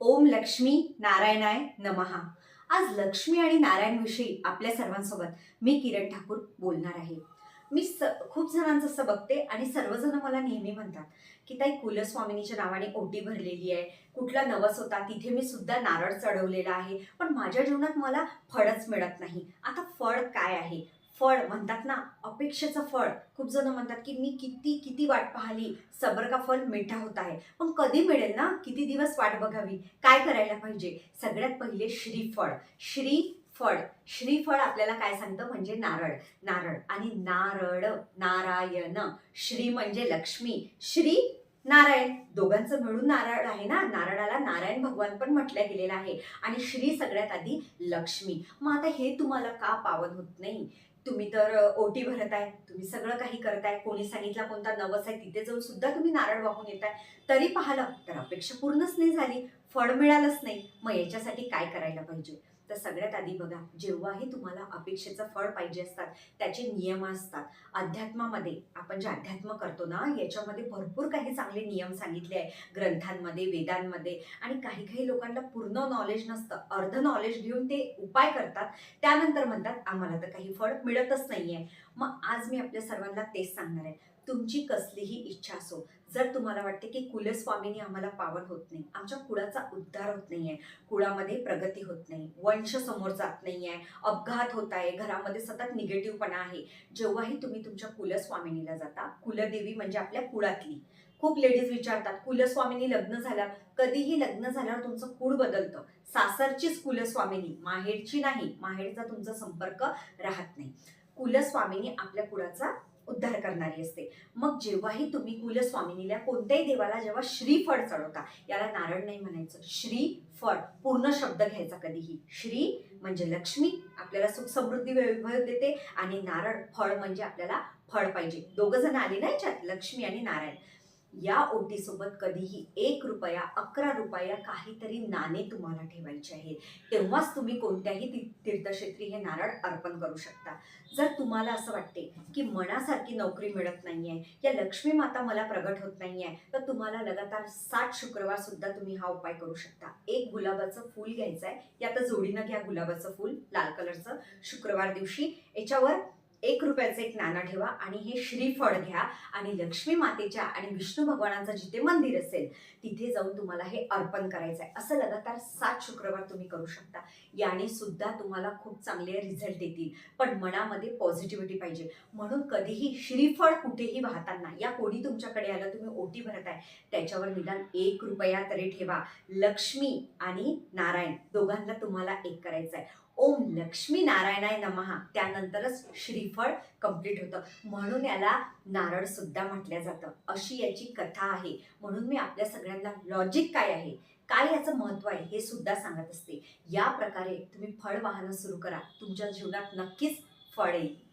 ओम लक्ष्मी नारायणाय नमहा. आज लक्ष्मी आणि नारायणविषयी आपल्या सर्वांसोबत मी किरण ठाकूर बोलणार आहे. मी स खूप जणांचं असं बघते आणि सर्वजण मला नेहमी म्हणतात की ताई कुलस्वामिनीच्या नावाने ओटी भरलेली आहे. कुठला नवस होता? तिथे मी सुद्धा नारळ चढवलेला आहे. पण माझ्या जीवनात मला फळच मिळत नाही. आता फळ काय आहे? फळ म्हणतात ना अपेक्षेचं फळ. खूप जण म्हणतात की मी किती किती वाट पाहिली सबर का फळ मिठा होत आहे. पण कधी मिळेल ना किती दिवस वाट बघावी? काय करायला पाहिजे? सगळ्यात पहिले श्रीफळ. श्रीफळ. श्रीफळ आपल्याला काय सांगतं? म्हणजे नारळ. नारळ. आणि नारळ नारायण. श्री म्हणजे लक्ष्मी. श्री नारायण. दोघांचं मिळून नारळ आहे ना? नारळाला नारायण भगवान पण म्हटलं गेलेलं आहे. आणि श्री सगळ्यात आधी लक्ष्मी. मग आता हे तुम्हाला का पावन होत नाही? तुम्ही तर ओटी भरत आहे तुम्ही सगळं काही करताय कोणी सांगितला कोणता नवस आहे तिथे जाऊन सुद्धा तुम्ही नारळ वाहून येताय. तरी पाहिलं तर अपेक्षा पूर्णच नाही झाली फळ मिळालंच नाही. मग याच्यासाठी काय करायला पाहिजे? तर सगळ्यात आधी बघा जेव्हाही तुम्हाला अपेक्षेचं फळ पाहिजे असतात त्याचे नियम असतात. अध्यात्मामध्ये आपण जे अध्यात्म करतो ना याच्यामध्ये भरपूर काही चांगले नियम सांगितले आहे. ग्रंथांमध्ये वेदांमध्ये आणि काही काही लोकांना पूर्ण नॉलेज नसतं. अर्ध नॉलेज घेऊन ते उपाय करतात. त्यानंतर म्हणतात आम्हाला तर काही फळ मिळतच नाही आहे मग आज मी आपल्या सर्वांना तेच सांगणार आहे. तुमची कसलीही इच्छा असो जर तुम्हाला वाटते की कुलस्वामीनी आम्हाला पावन होत नाही आमच्या कुळाचा उद्धार होत नाहीये कुळामध्ये प्रगती होत नाही वंश समोर जात नाहीये अपघात होत आहे घरामध्ये सतत निगेटिव्हपणा आहे जेव्हाही तुम्ही तुमच्या कुलस्वामिनीला जाता कुलदेवी म्हणजे आपल्या कुळातली. खूप लेडीज विचारतात कुलस्वामिनी लग्न झाल्या कधीही लग्न झाल्यावर तुमचं कुळ बदलतं? सासरचीच कुलस्वामिनी माहेरची नाही माहेरचा तुमचा संपर्क राहत नाही. कुलस्वामिनी आपल्या कुळाचा उद्धार करणारी असते. मग जेव्हाही तुम्ही कुलस्वामिनीला कोणत्याही देवाला जेव्हा श्रीफळ चढवता याला नारळ नाही म्हणायचं. श्रीफळ पूर्ण शब्द घ्यायचा कधीही. श्री म्हणजे लक्ष्मी आपल्याला सुख समृद्धी वैभव देते. आणि नारळ फळ म्हणजे आपल्याला फळ पाहिजे. दोघं जण आले ना याच्यात लक्ष्मी आणि नारायण. या ओटीसोबत कधीही एक रुपया अकरा रुपया काहीतरी नाणे तुम्हाला ठेवायचे आहेत. तेव्हाच तुम्ही कोणत्याही ती- तीर्थक्षेत्री हे नारळ अर्पण करू शकता. जर तुम्हाला असं वाटते की मनासारखी नोकरी मिळत नाहीये या लक्ष्मी माता मला प्रगट होत नाहीये तर तुम्हाला लगातार सात शुक्रवार सुद्धा तुम्ही हा उपाय करू शकता. एक गुलाबाचं फूल घ्यायचं आहे या तर जोडीनं घ्या गुलाबाचं फूल लाल कलरचं शुक्रवार दिवशी. याच्यावर एक रुपयाचं एक नाणं ठेवा आणि हे श्रीफळ घ्या आणि लक्ष्मी मातेच्या आणि विष्णू भगवानाचं जिथे मंदिर असेल तिथे जाऊन तुम्हाला हे अर्पण करायचं आहे. असं लगातार सात शुक्रवार तुम्ही करू शकता. याने सुद्धा तुम्हाला खूप चांगले रिझल्ट येतील पण मनामध्ये पॉझिटिव्हिटी पाहिजे. म्हणून कधीही श्रीफळ कुठेही वाहताना या कोणी तुमच्याकडे आलं तुम्ही ओटी भरत आहे त्याच्यावर निदान एक रुपया तरी ठेवा. लक्ष्मी आणि नारायण दोघांना तुम्हाला एक करायचं आहे. ओम लक्ष्मी नारायणाय नमहा त्यानंतरच श्रीफळ कंप्लीट होतं. म्हणून याला नारळ सुद्धा म्हटलं जातं. अशी याची कथा आहे. म्हणून मी आपल्या सगळ्यांना लॉजिक काय आहे? काय याचं महत्त्व आहे? हे सुद्धा सांगत असते. या प्रकारे तुम्ही फळ वाहनं सुरू करा. तुमच्या जीवनात नक्कीच फळ येईल.